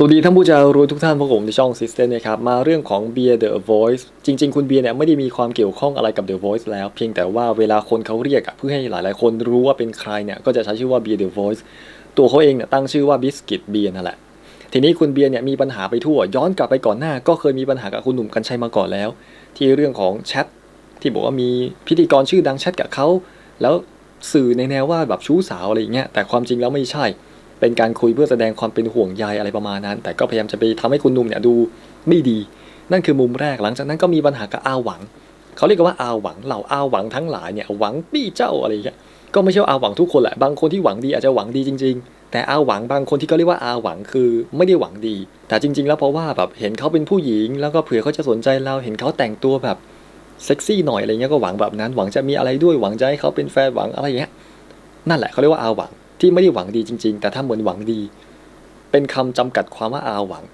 สวัสดีท่านผู้จะรู้ทุกท่านพวกผมในช่อง System นะครับมาเรื่องของ Beer The Voice จริง ๆ คุณเบียร์เนี่ยไม่ได้มีความเกี่ยวข้องอะไรกับ The Voice แล้ว เพียงแต่ว่าเวลาคนเขาเรียกเพื่อให้หลายๆ คนรู้ว่าเป็นใครเนี่ยก็จะใช้ชื่อว่า Beer The Voice ตัวเขาเองเนี่ยตั้งชื่อว่า Biscuit Beer นั่นแหละ ทีนี้คุณเบียร์เนี่ยมีปัญหาไปทั่ว ย้อนกลับไปก่อนหน้า ก็เคยมีปัญหากับคุณหนุ่มกัญชัยมาก่อนแล้ว ที่เรื่องของแชทที่บอกว่ามีพิธีกรชื่อดังแชทกับเขาแล้วสื่อในแนวว่าแบบชู้สาวอะไรอย่างเงี้ยแต่ความจริงแล้วไม่ใช่ เป็นการคุยเพื่อแสดงความเป็นห่วงใยอะไรประมาณนั้น แต่ก็พยายามจะไปทำให้คุณหนุ่มเนี่ยดูไม่ดี นั่นคือมุมแรกหลังจากนั้นก็มีปัญหากับอาหวัง เขาเรียกว่าอาหวังเหล่าอาหวังทั้งหลายเนี่ยหวังปี้เจ้าอะไรอย่างเงี้ยก็ไม่ใช่ว่าอาหวังทุกคนแหละบางคนที่หวังดีอาจจะหวังดีจริง ๆ แต่อาหวังบางคนที่ก็เรียกว่าอาหวังคือไม่ได้หวังดี แต่จริง ๆ แล้วเพราะว่าแบบเห็นเขาเป็นผู้หญิง แล้วก็เผื่อเขาจะสนใจเราเห็นเขาแต่งตัวแบบเซ็กซี่หน่อยอะไรเงี้ยก็หวังแบบนั้นหวังจะมีอะไรด้วยหวังจะให้เขาเป็นแฟนหวังอะไรอย่างเงี้ยนั่นแหละเขาเรียกว่าอาหวัง ที่ไม่ได้หวังดีจริง ๆ แต่ถ้าเหมือนหวังดี เป็นคำจำกัดความว่าอาหวัง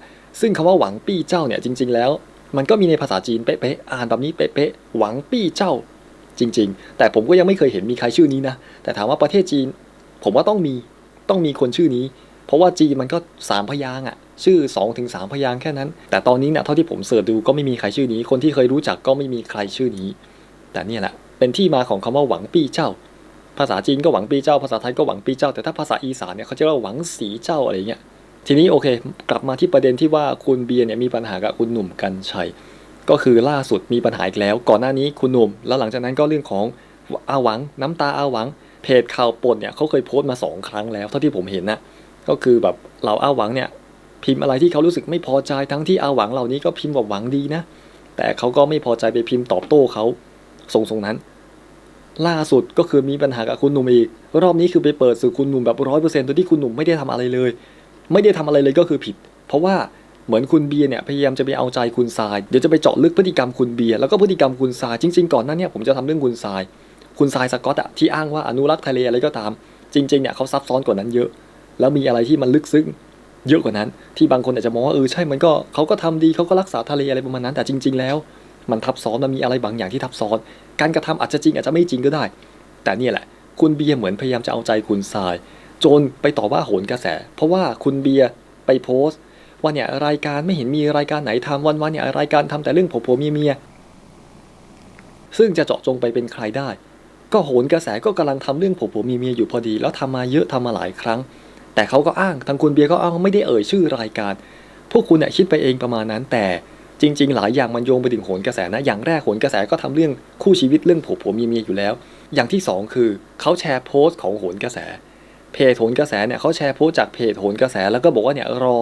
ซึ่งคำว่าหวังปี้เจ้าเนี่ยจริง ๆ แล้ว มันก็มีในภาษาจีนเป๊ะๆอ่านแบบนี้เป๊ะๆหวังปี้เจ้า จริง ๆ แต่ผมก็ยังไม่เคยเห็นมีใครชื่อนี้นะแต่ถามว่าประเทศจีน ผมว่าต้องมีต้องมีคนชื่อนี้ เพราะว่าจีนมันก็สามพยางอะชื่อ2อถึงสพยางแค่นั้น แต่ตอนนี้เนี่ยเท่าที่ผมเสิร์ชดูก็ไม่มีใครชื่อนี้ คนที่เคยรู้จักก็ไม่มีใครชื่อนี้ แต่เนี่ยแหละเป็นที่มาของคำว่าหวังปี้เจ้า ภาษาจีนก็หวังปีเจ้า ภาษาไทยก็หวังปีเจ้า แต่ถ้าภาษาอีสานเนี่ยเขาจะเรียกว่าหวังสีเจ้าอะไรเงี้ย ทีนี้โอเค กลับมาที่ประเด็นที่ว่าคุณเบียร์เนี่ยมีปัญหากับคุณหนุ่มกัญชัย ก็คือล่าสุดมีปัญหาอีกแล้ว ก่อนหน้านี้คุณหนุ่ม แล้วหลังจากนั้นก็เรื่องของอาหวัง น้ำตาอาหวัง เพจข่าวปนเนี่ยเขาเคยโพสต์มาสองครั้งแล้ว เท่าที่ผมเห็นนะก็คือแบบเหล่าอาหวังเนี่ยพิมพ์อะไรที่เขารู้สึกไม่พอใจทั้งที่อาหวังเหล่านี้ก็พิมพ์แบบหวังดีนะ แต่เขาก็ไม่พอใจไปพิมพ์ตอบโต้เขาทรงๆนั้น ล่าสุดก็คือมีปัญหากับคุณหนุ่มอีก รอบนี้คือไปเปิดสื่อคุณหนุ่มแบบร้อยเปอร์เซ็นต์โดยที่คุณหนุ่มไม่ได้ทำอะไรเลย ไม่ได้ทำอะไรเลยก็คือผิด เพราะว่าเหมือนคุณเบียร์เนี่ยพยายามจะไปเอาใจคุณทรายเดี๋ยวจะไปเจาะลึกพฤติกรรมคุณเบียร์แล้วก็พฤติกรรมคุณทรายจริง ๆ ก่อนหน้าเนี้ผมจะทำเรื่องคุณทราย คุณทรายสกอตอะที่อ้างว่าอนุรักษ์ทะเลอะไรก็ตาม จริงๆเนี่ยเขาซับซ้อนกว่านั้นเยอะ แล้วมีอะไรที่มันลึกซึ้งเยอะกว่านั้น ที่บางคนอาจจะมองว่าเออใช่มันก็เขาก็ทำดีเขาก็รักษาทะเลอะไรประมาณนั้นแต่จริง ๆ แล้ว มันทับซ้อนมันมีอะไรบางอย่างที่ทับซ้อน การกระทำอาจจะจริงอาจจะไม่จริงก็ได้ แต่เนี่ยแหละ คุณเบียร์เหมือนพยายามจะเอาใจคุณทราย จนไปต่อว่าโหนกระแส เพราะว่าคุณเบียร์ไปโพสต์ ว่าเนี่ยรายการไม่เห็นมีรายการไหนทำวันๆเนี่ยรายการทำแต่เรื่องผัวผัวเมียเมียซึ่งจะเจาะจงไปเป็นใครได้ ก็โหนกระแสก็กำลังทำเรื่องผัวผัวเมียเมียอยู่พอดี แล้วทำมาเยอะทำมาหลายครั้ง แต่เขาก็อ้างทางคุณเบียร์ก็อ้างไม่ได้เอ่ยชื่อรายการ พวกคุณเนี่ยคิดไปเองประมาณนั้นแต่ จริง ๆ หลายอย่างมันโยงไปถึงโหนกระแสนะ อย่างแรกโหนกระแสก็ทำเรื่องคู่ชีวิตเรื่องผัวผัวเมียเมียอยู่แล้ว อย่างที่สองคือเขาแชร์โพสต์ของโหนกระแส เพจโหนกระแสเนี่ยเขาแชร์โพสต์จากเพจโหนกระแสแล้วก็บอกว่าเนี่ยรอ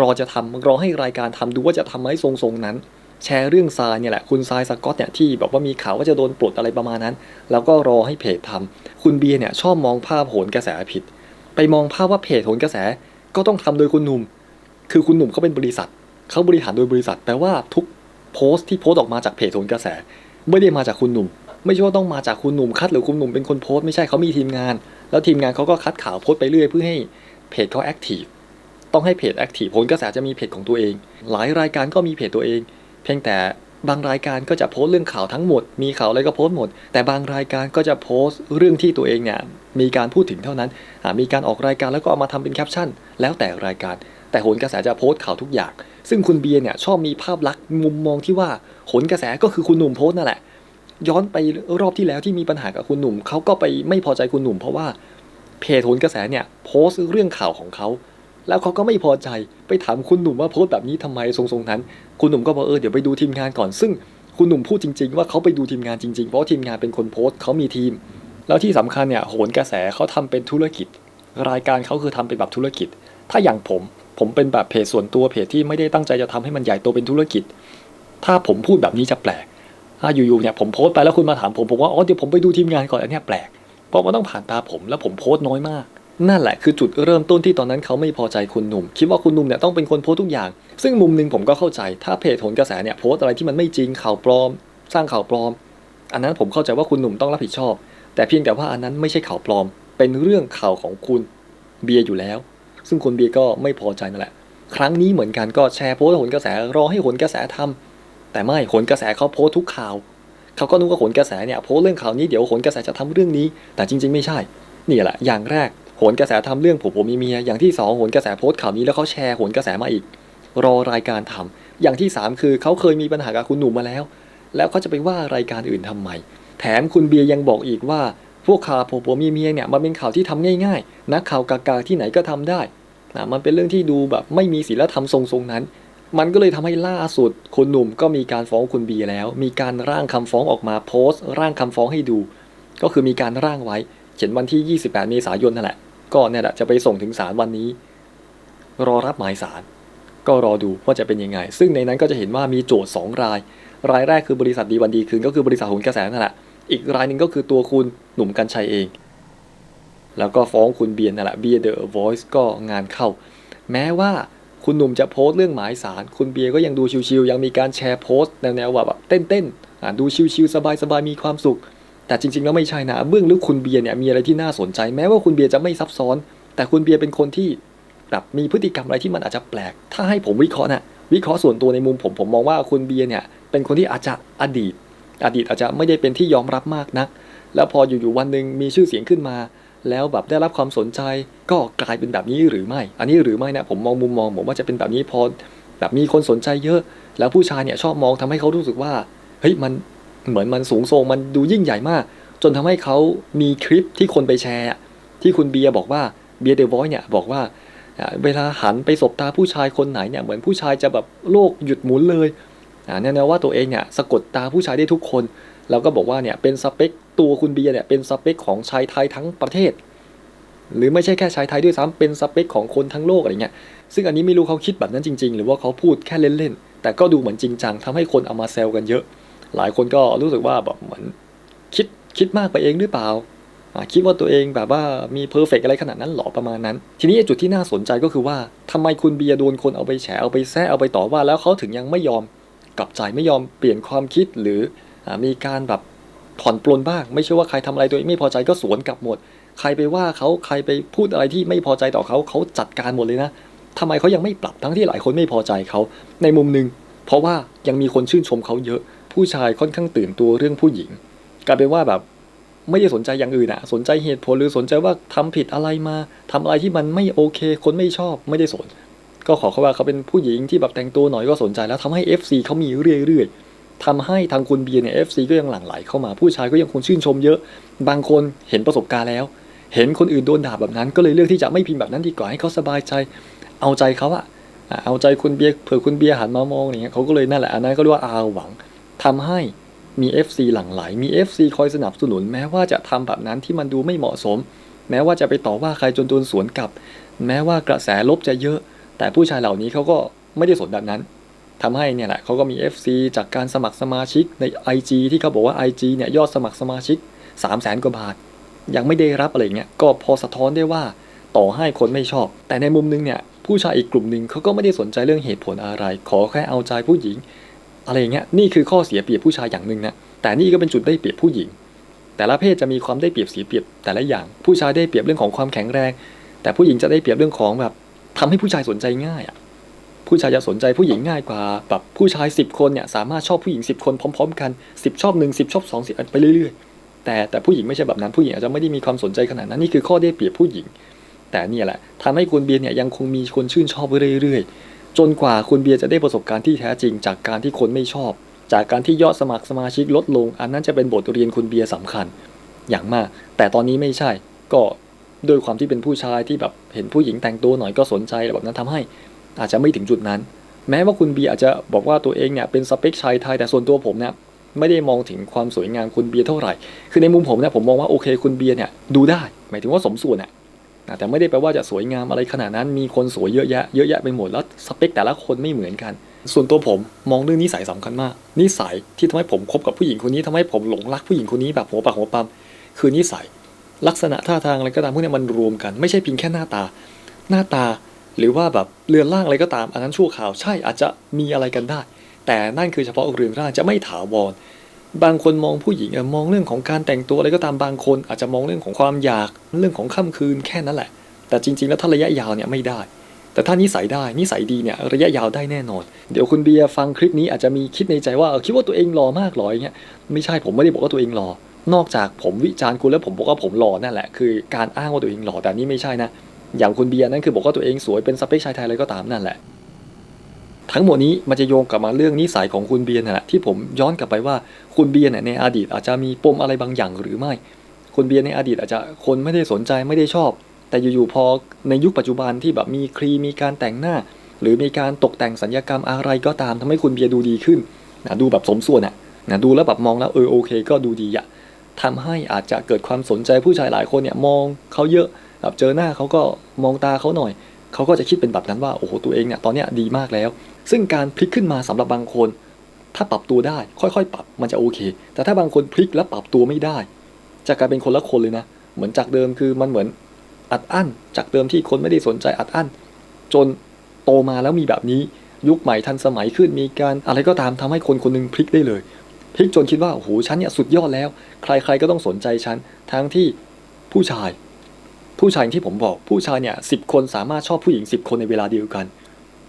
รอจะทำรอให้รายการทำดูว่าจะทำไหมทรงๆนั้น แชร์เรื่องทรายเนี่ยแหละคุณทรายสกอตเนี่ยที่แบบว่ามีข่าวว่าจะโดนปลดอะไรประมาณนั้น แล้วก็รอให้เพจทำคุณเบียร์เนี่ยชอบมองภาพโหนกระแสผิด ไปมองภาพว่าเพจโหนกระแสก็ต้องทำโดยคุณหนุ่ม คือคุณหนุ่มเขาเป็นบริษัท เขาบริหารโดยบริษัทแปลว่าทุกโพสต์ที่โพสต์ออกมาจากเพจโหนกระแส ไม่ได้มาจากคุณหนุ่ม ไม่ใช่ว่าต้องมาจากคุณหนุ่มคัดหรือคุณหนุ่มเป็นคนโพสต์ไม่ใช่เขามีทีมงาน แล้วทีมงานเขาก็คัดข่าวโพสต์ไปเรื่อยเพื่อให้เพจเขาแอคทีฟต้องให้เพจแอคทีฟโหนกระแสจะมีเพจของตัวเอง หลายรายการก็มีเพจตัวเอง เพียงแต่บางรายการก็จะโพสต์เรื่องข่าวทั้งหมด มีข่าวอะไรก็โพสต์หมด แต่บางรายการก็จะโพสต์เรื่องที่ตัวเองเนี่ยมีการพูดถึงเท่านั้นมีการออกรายการแล้วก็เอามาทำเป็นแคปชั่น แล้วแต่รายการ แต่โหนกระแสจะโพสต์ข่าวทุกอย่าง ซึ่งคุณเบียร์เนี่ยชอบมีภาพลักษณ์มุมมองที่ว่าโหนกระแสก็คือคุณหนุ่มโพสต์นั่นแหละ ย้อนไปรอบที่แล้วที่มีปัญหากับคุณหนุ่มเขาก็ไปไม่พอใจคุณหนุ่ม เพราะว่าเพจโหนกระแสเนี่ยโพสต์เรื่องข่าวของเขาแล้วเขาก็ไม่พอใจไปถามคุณหนุ่มว่าโพสต์แบบนี้ทำไมทรงๆนั้น คุณหนุ่มก็บอกเออเดี๋ยวไปดูทีมงานก่อนซึ่งคุณหนุ่มพูดจริง ๆ ว่าเขาไปดูทีมงานจริงๆ เพราะทีมงานเป็นคนโพสต์เขามีทีม แล้วที่สำคัญเนี่ยโหนกระแสเขาทำเป็นธุรกิจ รายการเขาคือทำเป็นแบบธุรกิจ ถ้าอย่างผม ผมเป็นแบบเพจส่วนตัวเพจที่ไม่ได้ตั้งใจจะทำให้มันใหญ่โตเป็นธุรกิจ ถ้าผมพูดแบบนี้จะแปลกถ้าอยู่ๆเนี่ยผมโพสต์ไปแล้วคุณมาถามผมผมว่าอ๋อเดี๋ยวผมไปดูทีมงานก่อนอันเนี้ยแปลกเพราะมันต้องผ่านตาผมแล้วผมโพสต์น้อยมาก นั่นแหละคือจุดเริ่มต้นที่ตอนนั้นเขาไม่พอใจคุณหนุ่ม คิดว่าคุณหนุ่มเนี่ยต้องเป็นคนโพสต์ทุกอย่าง ซึ่งมุมหนึ่งผมก็เข้าใจถ้าเพจโหนกระแสเนี่ยโพสต์อะไรที่มันไม่จริงข่าวปลอม สร้างข่าวปลอม อันนั้นผมเข้าใจว่าคุณหนุ่มต้องรับผิดชอบ แต่เพียงแต่ว่าอันนั้นไม่ใช่ข่าวปลอม เป็นเรื่องข่าวของคุณเบียร์อยู่แล้ว ซึ่งคุณเบียร์ก็ไม่พอใจนั่นแหละ ครั้งนี้เหมือนกันก็แชร์โพสต์โหนกระแสรอให้โหนกระแสทำแต่ไม่โหนกระแสเขาโพสต์ทุกข่าวเขาก็นึกว่าโหนกระแสเนี่ยโพสต์เรื่องข่าวนี้เดี๋ยวโหนกระแสจะทำเรื่องนี้ แต่จริง ๆ ไม่ใช่ นี่แหละ อย่างแรกโหนกระแสทำเรื่องผมผมมีเมียอย่างที่สองโหนกระแสโพสต์ข่าวนี้แล้วเขาแชร์โหนกระแสมาอีก รอรายการทำอย่างที่สามคือเขาเคยมีปัญหากับคุณหนุ่มมาแล้ว แล้วเขาจะไปว่ารายการอื่นทำไมแถมคุณเบียร์ยังบอกอีกว่า พวกข่าวผมผมมีเมียเนี่ยมันเป็นข่าวที่ทำง่ายๆ นักข่าวกากาที่ไหนก็ทำได้นะมันเป็นเรื่องที่ดูแบบไม่มีศีลธรรมทรงๆนั้น มันก็เลยทำให้ล่าสุดคุณหนุ่มก็มีการฟ้องคุณบีแล้ว มีการร่างคำฟ้องออกมาโพสต์ ร่างคำฟ้องให้ดู ก็คือมีการร่างไว้ เขียนวันที่ 28 เมษายนนั่นแหละ ก็เนี่ยแหละจะไปส่งถึงศาลวันนี้ รอรับหมายศาลก็รอดูว่าจะเป็นยังไง ซึ่งในนั้นก็จะเห็นว่ามีโจทย์2ราย รายแรกคือบริษัทดีวันดีคืนก็คือบริษัทโหนกระแสนั่นแหละ อีกรายหนึ่งก็คือตัวคุณหนุ่มกัญชัยเอง แล้วก็ฟ้องคุณเบียร์นั่นแหละเบียร์เดอะวอยซ์ก็งานเข้า แม้ว่าคุณหนุ่มจะโพสต์เรื่องหมายสาร คุณเบียร์ก็ยังดูชิวๆยังมีการแชร์โพสต์แนวๆแบบเต้นๆดูชิวๆสบายๆมีความสุข แต่จริงๆแล้วไม่ใช่นะเบื้องลึกคุณเบียร์เนี่ยมีอะไรที่น่าสนใจ แม้ว่าคุณเบียร์จะไม่ซับซ้อน แต่คุณเบียร์เป็นคนที่แบบมีพฤติกรรมอะไรที่มันอาจจะแปลก ถ้าให้ผมวิเคราะห์นะวิเคราะห์ส่วนตัวในมุมผมผมมองว่าคุณเบียร์เนี่ยเป็นคนที่อาจจะอดีต อดีตอาจจะไม่ได้เป็นที่ยอมรับมากนัก แล้วพออยู่ๆวันหนึ่งมีชื่อเสียงขึ้นมา แล้วแบบได้รับความสนใจก็กลายเป็นแบบนี้หรือไม่ อันนี้หรือไม่นะผมมองมุมมองผมว่าจะเป็นแบบนี้พอแบบมีคนสนใจเยอะ แล้วผู้ชายเนี่ยชอบมองทำให้เขารู้สึกว่าเฮ้ยมันเหมือนมันสูงส่งมันดูยิ่งใหญ่มาก จนทำให้เขามีคลิปที่คนไปแชร์ ที่คุณเบียร์บอกว่าเบียร์เดวอยเนี่ยบอกว่าเวลาหันไปสบตาผู้ชายคนไหนเนี่ยเหมือนผู้ชายจะแบบโลกหยุดหมุนเลย แน่ๆว่าตัวเองเนี่ยสะกดตาผู้ชายได้ทุกคน แล้วก็บอกว่าเนี่ยเป็นสเปคตัวคุณเบียร์เนี่ยเป็นสเปคของชายไทยทั้งประเทศ หรือไม่ใช่แค่ชายไทยด้วยซ้ำเป็นสเปคของคนทั้งโลกอะไรเงี้ยซึ่งอันนี้ไม่รู้เขาคิดแบบนั้นจริง ๆ หรือว่าเขาพูดแค่เล่นๆแต่ก็ดูเหมือนจริงจังทำให้คนเอามาแซวกันเยอะ หลายคนก็รู้สึกว่าแบบเหมือนคิดคิดมากไปเองหรือเปล่าคิดว่าตัวเองแบบว่ามีเพอร์เฟกอะไรขนาดนั้นหรอประมาณนั้น ทีนี้จุดที่น่าสนใจก็คือว่าทำไมคุณเบียร์โดนคนเอาไปแฉเอาไปแซะเอาไปต่อว่าแล้วเขาถึงยังไม่ยอม กลับใจไม่ยอมเปลี่ยนความคิดหรืออมีการแบบผ่อนปลนบ้าง ไม่ใช่ว่าใครทำอะไรตัวเองไม่พอใจก็สวนกลับหมด ใครไปว่าเขาใครไปพูดอะไรที่ไม่พอใจต่อเขาเขาจัดการหมดเลยนะทำไมเขายังไม่ปรับทั้งที่หลายคนไม่พอใจเขาในมุมหนึ่งเพราะว่ายังมีคนชื่นชมเขาเยอะ ผู้ชายค่อนข้างตื่นตัวเรื่องผู้หญิงกลายเป็นว่าแบบไม่ได้สนใจอย่างอื่นอะสนใจเหตุผลหรือสนใจว่าทำผิดอะไรมาทำอะไรที่มันไม่โอเค คนไม่ชอบไม่ได้สน ก็ขอเขาว่าเขาเป็นผู้หญิงที่แบบแต่งตัวหน่อยก็สนใจแล้วทำให้ FC เขามีเรื่อยๆทำให้ทางคุณเบียร์เนี่ย FC ก็ยังหลั่งไหลเข้ามาผู้ชายก็ยังคงชื่นชมเยอะ บางคนเห็นประสบการณ์แล้ว เห็นคนอื่นโดนด่าแบบนั้น ก็เลยเลือกที่จะไม่พิมพ์แบบนั้นดีกว่าให้เขาสบายใจ เอาใจเขาอะเอาใจคุณเบียร์เผื่อคุณเบียร์หันมามองอย่างเงี้ยเขาก็เลยนั่นแหละอันนั้นก็เรียกว่าอาหวังทำให้มี FC หลั่งไหล มี FC คอยสนับสนุน แม้ว่าจะทำแบบนั้นที่มันดูไม่เหมาะสม แม้ว่าจะไปต่อว่าใครจนโดนสวนกลับ แม้ว่ากระแสลบจะเยอะ แต่ผู้ชายเหล่านี้เขาก็ไม่ได้สนแบบนั้นทำให้เนี่ยแหละเขาก็มี FC จากการสมัครสมาชิกใน IG ที่เขาบอกว่า IG เนี่ยยอดสมัครสมาชิก 3 0 0แสนกว่าบาท ยังไม่ได้รับอะไรเงี้ยก็พอสะท้อนได้ว่าต่อให้คนไม่ชอบ แต่ในมุมนึงเนี่ยผู้ชายอีกกลุ่มหนึ่งเขาก็ไม่ได้สนใจเรื่องเหตุผลอะไร ขอแค่เอาใจผู้หญิง อะไรเงี้ยนี่คือข้อเสียเปรียบผู้ชายอย่างหนึ่งนะแต่นี่ก็เป็นจุดได้เปรียบผู้หญิง แต่ละเพศจะมีความได้เปรียบเสียเปรียบแต่ละอย่างผู้ชายได้เปรียบเรื่องของความแข็งแรง แต่ผู้หญิงจะได้เปรียบเรื่องของแบบ ทำให้ผู้ชายสนใจง่ายอะผู้ชายจะสนใจผู้หญิงง่ายกว่าแบบผู้ชาย 10 คนเนี่ยสามารถชอบผู้หญิง 10 คนพร้อม ๆ กัน 10 ชอบ 1 10 ชอบ2 10ไปเรื่อยๆ แต่แต่ผู้หญิงไม่ใช่แบบนั้นผู้หญิงอาจจะไม่ได้มีความสนใจขนาดนั้นนี่คือข้อได้เปรียบผู้หญิง แต่เนี่ยแหละทำให้คุณเบียร์เนี่ยยังคงมีคนชื่นชอบเรื่อยๆ จนกว่าคุณเบียร์จะได้ประสบการณ์ที่แท้จริง จากการที่คนไม่ชอบ จากการที่ยอดสมัครสมาชิกลดลง อันนั้นจะเป็นบทเรียนคุณเบียร์สำคัญ อย่างมาก แต่ตอนนี้ไม่ใช่ก็ ด้วยความที่เป็นผู้ชายที่แบบเห็นผู้หญิงแต่งตัวหน่อยก็สนใจแบบนั้นทำให้อาจจะไม่ถึงจุดนั้น แม้ว่าคุณเบียร์อาจจะบอกว่าตัวเองเนี่ยเป็นสเปคชายไทยแต่ส่วนตัวผมเนี่ยไม่ได้มองถึงความสวยงามคุณเบียร์เท่าไหร่ คือในมุมผมเนี่ยผมมองว่าโอเคคุณเบียร์เนี่ยดูได้ หมายถึงว่าสมส่วนอะอะแต่ไม่ได้แปลว่าจะสวยงามอะไรขนาดนั้น มีคนสวยเยอะแยะเยอะแยะไปหมดแล้วสเปคแต่ละคนไม่เหมือนกัน ส่วนตัวผมมองเรื่องนิสัยสำคัญมาก นิสัยที่ทำให้ผมคบกับผู้หญิงคนนี้ทำให้ผมหลงรักผู้หญิงคนนี้แบบหัวปากหัวปั๊มคือนิสัย ลักษณะท่าทางอะไรก็ตามพวกนี้มันรวมกัน ไม่ใช่เพียงแค่หน้าตา หน้าตาหรือว่าแบบเรือนร่างอะไรก็ตาม อันนั้นชั่วข่าวใช่อาจจะมีอะไรกันได้ แต่นั่นคือเฉพาะเรือนร่างจะไม่ถาวรบางคนมองผู้หญิงมองเรื่องของการแต่งตัวอะไรก็ตามบางคน อาจจะมองเรื่องของความอยากเรื่องของค่ำคืนแค่นั้นแหละ แต่จริง ๆ แล้วถ้าระยะยาวเนี่ยไม่ได้ แต่ถ้านิสัยได้นิสัยดีเนี่ยระยะยาวได้แน่นอน เดี๋ยวคุณเบียร์ฟังคลิปนี้อาจจะมีคิดในใจว่าคิดว่าตัวเองหล่อมากหรออย่างเงี้ยไม่ใช่ผมไม่ได้บอกว่าตัวเองหล่อ นอกจากผมวิจารณ์คุณแล้วผมบอกว่าผมหล่อนั่นแหละคือการอ้างว่าตัวเองหล่อแต่นี่ไม่ใช่นะ อย่างคุณเบียร์นั่นคือบอกว่าตัวเองสวยเป็นสเปคชายไทยอะไรก็ตามนั่นแหละ ทั้งหมดนี้มันจะโยงกลับมาเรื่องนิสัยของคุณเบียร์นั่นแหละที่ผมย้อนกลับไปว่าคุณเบียร์เนี่ยในอดีตอาจจะมีปมอะไรบางอย่างหรือไม่ คุณเบียร์ในอดีตอาจจะคนไม่ได้สนใจไม่ได้ชอบ แต่อยู่ๆพอในยุคปัจจุบันที่แบบมีครีมมีการแต่งหน้า หรือมีการตกแต่งสัญญกรรมอะไรก็ตามทำให้คุณเบียร์ดูดีขึ้นนะดูแบบสมส่วนอะนะดูแล้วแบบมองแล้วเออโอเค ก็ดูดีอะ ทำให้อาจจะเกิดความสนใจผู้ชายหลายคนเนี่ยมองเขาเยอะแบบเจอหน้าเขาก็มองตาเขาหน่อย เขาก็จะคิดเป็นแบบนั้นว่าโอ้โหตัวเองเนี่ยตอนเนี้ยดีมากแล้ว ซึ่งการพลิกขึ้นมาสำหรับบางคน ถ้าปรับตัวได้ค่อยๆ ปรับมันจะโอเค แต่ถ้าบางคนพลิกแล้วปรับตัวไม่ได้ จะกลายเป็นคนละคนเลยนะ เหมือนจากเดิมคือมันเหมือนอัดอั้น จากเดิมที่คนไม่ได้สนใจอัดอั้น จนโตมาแล้วมีแบบนี้ยุคใหม่ทันสมัยขึ้นมีการอะไรก็ตามทำให้คนคนหนึงพลิกได้เลย พลิกจนคิดว่าโอ้โหฉันเนี่ยสุดยอดแล้ว ใครๆก็ต้องสนใจฉันทั้งที่ผู้ชาย ผู้ชายที่ผมบอก ผู้ชายเนี่ยสิบคนสามารถชอบผู้หญิงสิบคนในเวลาเดียวกัน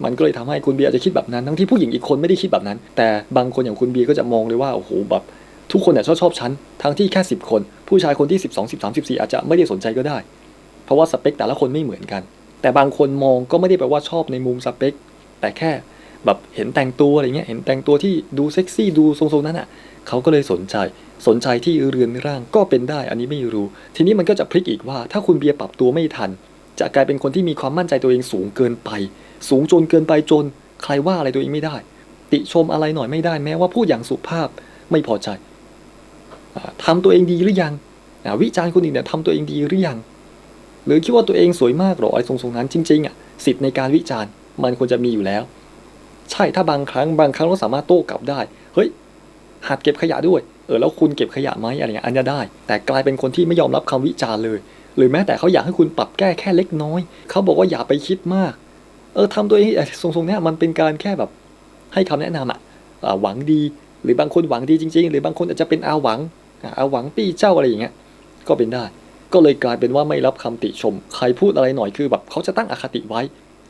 มันก็เลยทำให้คุณเบียร์อาจจะคิดแบบนั้นทั้งที่ผู้หญิงอีกคนไม่ได้คิดแบบนั้น แต่บางคนอย่างคุณเบียร์ก็จะมองเลยว่าโอ้โหแบบทุกคนเนี่ยชอบชอบฉันทั้งที่แค่สิบคน ผู้ชายคนที่สิบสองสิบสามสิบสี่อาจจะไม่ได้สนใจก็ได้ เพราะว่าสเปคแต่ละคนไม่เหมือนกัน แต่บางคนมองก็ไม่ได้แปลว่าชอบในมุมสเปคแต่แค่ แบบเห็นแต่งตัวอะไรเงี้ยเห็นแต่งตัวที่ดูเซ็กซี่ดูทรงๆนั้นอะเขาก็เลยสนใจสนใจที่เรือนร่างก็เป็นได้ อันนี้ไม่รู้ ทีนี้มันก็จะพลิกอีกว่า ถ้าคุณเบียร์ปรับตัวไม่ทัน จะกลายเป็นคนที่มีความมั่นใจตัวเองสูงเกินไป สูงจนเกินไปจน ใครว่าอะไรตัวเองไม่ได้ ติชมอะไรหน่อยไม่ได้แม้ว่าพูดอย่างสุภาพไม่พอใจอ่าทำตัวเองดีหรือยังวิจารณ์คนอื่นเนี่ยทำตัวเองดีหรือยัง หรือคิดว่าตัวเองสวยมากหรอไอ้ทรงๆนั้นจริงๆอะสิทธิ์ในการวิจารณ์มันควรจะมีอยู่แล้ว ใช่ถ้าบางครั้งบางครั้งเราสามารถโต้กลับได้ เฮ้ยหัดเก็บขยะด้วย เออแล้วคุณเก็บขยะไหมอะไรเงี้ยอันนี้ได้ แต่กลายเป็นคนที่ไม่ยอมรับคำวิจารณ์เลย หรือแม้แต่เขาอยากให้คุณปรับแก้แค่เล็กน้อย เขาบอกว่าอย่าไปคิดมาก เออทำตัวเองไอ้ทรงๆเนี้ยมันเป็นการแค่แบบให้คำแนะนำอะหวังดี หรือบางคนหวังดีจริง ๆ หรือบางคนอาจจะเป็นอาหวังอาอาหวังปี้เจ้าอะไรอย่างเงี้ย ก็เป็นได้ ก็เลยกลายเป็นว่าไม่รับคำติชม ใครพูดอะไรหน่อยคือแบบเขาจะตั้งอคติไว้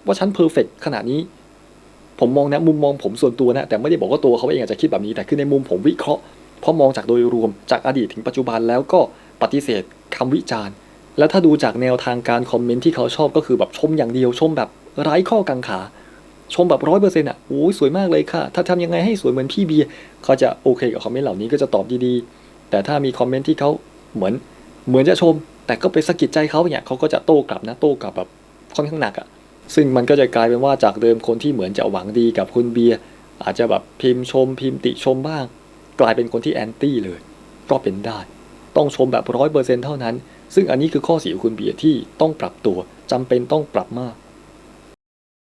ว่าฉันเพอร์เฟกขนาดนี้ ผมมองนะมุมมองผมส่วนตัวนะแต่ไม่ได้บอกว่าตัวเขาเองอาจจะคิดแบบนี้แต่คือในมุมผมวิเคราะห์เพราะมองจากโดยรวมจากอดีตถึงปัจจุบันแล้วก็ปฏิเสธคำวิจารณ์ แล้วถ้าดูจากแนวทางการคอมเมนต์ที่เขาชอบก็คือแบบชมอย่างเดียวชมแบบไร้ข้อกังขา ชมแบบร้อยเปอร์เซ็นต์อะโอ้ยสวยมากเลยค่ะ ถ้าทำยังไงให้สวยเหมือนพี่เบียร์เขาจะโอเคกับคอมเมนต์เหล่านี้ก็จะตอบดีๆ แต่ถ้ามีคอมเมนต์ที่เขาเหมือนเหมือนจะชม แต่ก็ไปสะกิดใจเขาเนี่ยเขาก็จะโต้กลับนะโต้กลับแบบค่อนข้างหนักอะ ซึ่งมันก็จะกลายเป็นว่าจากเดิมคนที่เหมือนจะหวังดีกับคุณเบียร์อาจจะแบบพิมพ์ชมพิมพ์ติชมบ้าง กลายเป็นคนที่แอนตี้เลย ก็เป็นได้ ต้องชมแบบร้อยเปอร์เซ็นต์เท่านั้น ซึ่งอันนี้คือข้อเสียของคุณเบียร์ที่ต้องปรับตัวจำเป็นต้องปรับมาก